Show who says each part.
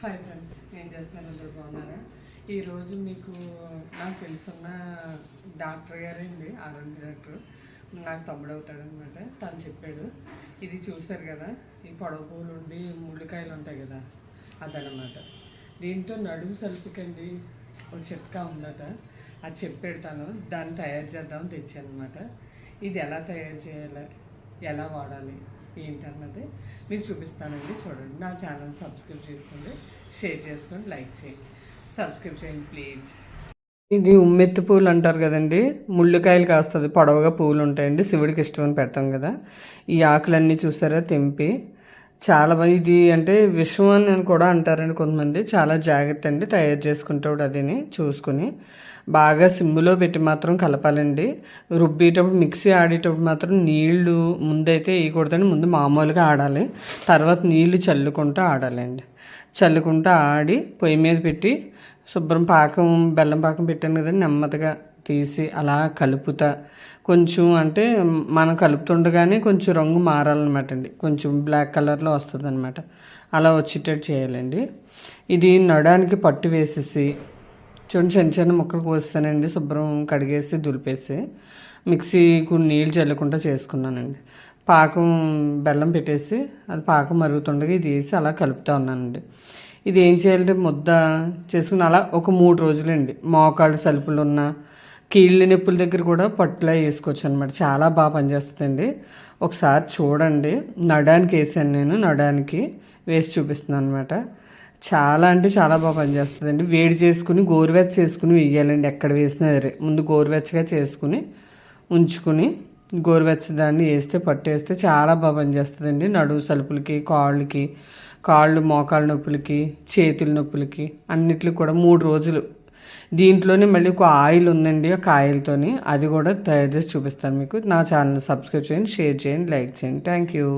Speaker 1: Hi friends ఏం చేస్తున్నారు? అందరూ బాగున్నారా? ఈరోజు మీకు నాకు తెలుసున్న డాక్టర్ గారండి ఆరోగ్య డాక్టర్. నాకు తమ్ముడు అవుతాడనమాట తను చెప్పాడు ఇది చూశారు కదా ఈ పొడవ పూలు ఉండి ముళ్ళకాయలు ఉంటాయి కదా అదనమాట దీంతో నడుము సలుపుకండి ఒక చిట్కా ఉందట. అది చెప్పాడు తను దాన్ని తయారు చేద్దామని తెచ్చాను అనమాట ఇది ఎలా తయారు చేయాలి? ఎలా వాడాలి? ఏంటన్నది మీకు చూపిస్తానండి. చూడండి నా ఛానల్ సబ్స్క్రైబ్ చేసుకోండి షేర్ చేసుకోండి లైక్ చేయండి. సబ్స్క్రైబ్ చేయండి ప్లీజ్. ఇది ఉమ్మెత్తి పూలు అంటారు కదండి. ముళ్ళుకాయలు కాస్తుంది పొడవుగా పూలు ఉంటాయండి. శివుడికి ఇష్టమని పెడతాం కదా. ఈ ఆకులన్నీ చూసారా తెంపి. చాలా ఇది అంటే విషం అని కూడా అంటారండి కొంతమంది. చాలా జాగ్రత్త అండి తయారు చేసుకుంటాడు అదిని చూసుకుని. బాగా సిమ్ములో పెట్టి మాత్రం కలపాలండి. రుబ్బేటప్పుడు మిక్సీ ఆడేటప్పుడు మాత్రం నీళ్ళు ముందైతే వేయకూడదండి. ముందు మామూలుగా ఆడాలి. తర్వాత నీళ్ళు చల్లుకుంటూ ఆడాలండి. చల్లుకుంటూ ఆడి పొయ్యి మీద పెట్టి శుభ్రం పాకం బెల్లం పాకం పెట్టాను కదండి నెమ్మదిగా తీసి అలా కలుపుతా. కొంచెం అంటే మనం కలుపుతుండగానే కొంచెం రంగు మారాలన్నమాట అండి. కొంచెం బ్లాక్ కలర్లో వస్తుంది అనమాట అలా వచ్చేటట్టు చేయాలండి. ఇది నడానికి పట్టు వేసేసి చూడండి చిన్న చిన్న ముక్కలు కోస్తానండి. శుభ్రం కడిగేసి దులిపేసి మిక్సీకు నీళ్ళు చల్లకుండా చేసుకున్నానండి. పాకం బెల్లం పెట్టేసి అది పాకం మరుగుతుండగా ఇది వేసి అలా కలుపుతూ ఉన్నానండి. ఇది ఏం చేయాలంటే ముద్ద చేసుకుని అలా ఒక మూడు రోజులండి. మోకాళ్ళు సలుపులు ఉన్న కీళ్ళ నొప్పుల దగ్గర కూడా పట్టులా వేసుకోవచ్చు అనమాట చాలా బాగా పనిచేస్తుందండి. ఒకసారి చూడండి. నడానికి వేసాను నేను. నడానికి వేసి చూపిస్తున్నాను అనమాట చాలా అంటే చాలా బాగా పనిచేస్తుందండి. వేడి చేసుకుని గోరువెచ్చ చేసుకుని వేయాలండి. ఎక్కడ వేసినా సరే. ముందు గోరువెచ్చగా చేసుకుని ఉంచుకుని గోరువెచ్చ దాన్ని వేస్తే పట్టేస్తే చాలా బాగా పనిచేస్తుందండి. నడువు సలుపులకి కాళ్ళకి కాళ్ళు మోకాళ్ళ నొప్పులకి చేతుల నొప్పులకి అన్నిటికి కూడా మూడు రోజులు దీంట్లోనే మళ్ళీ ఒక ఆయిల్ ఉందండి ఒక ఆయిల్తోని. అది కూడా తయారు చేసి చూపిస్తాను మీకు. నా ఛానల్ సబ్స్క్రైబ్ చేయండి షేర్ చేయండి లైక్ చేయండి. Thank you.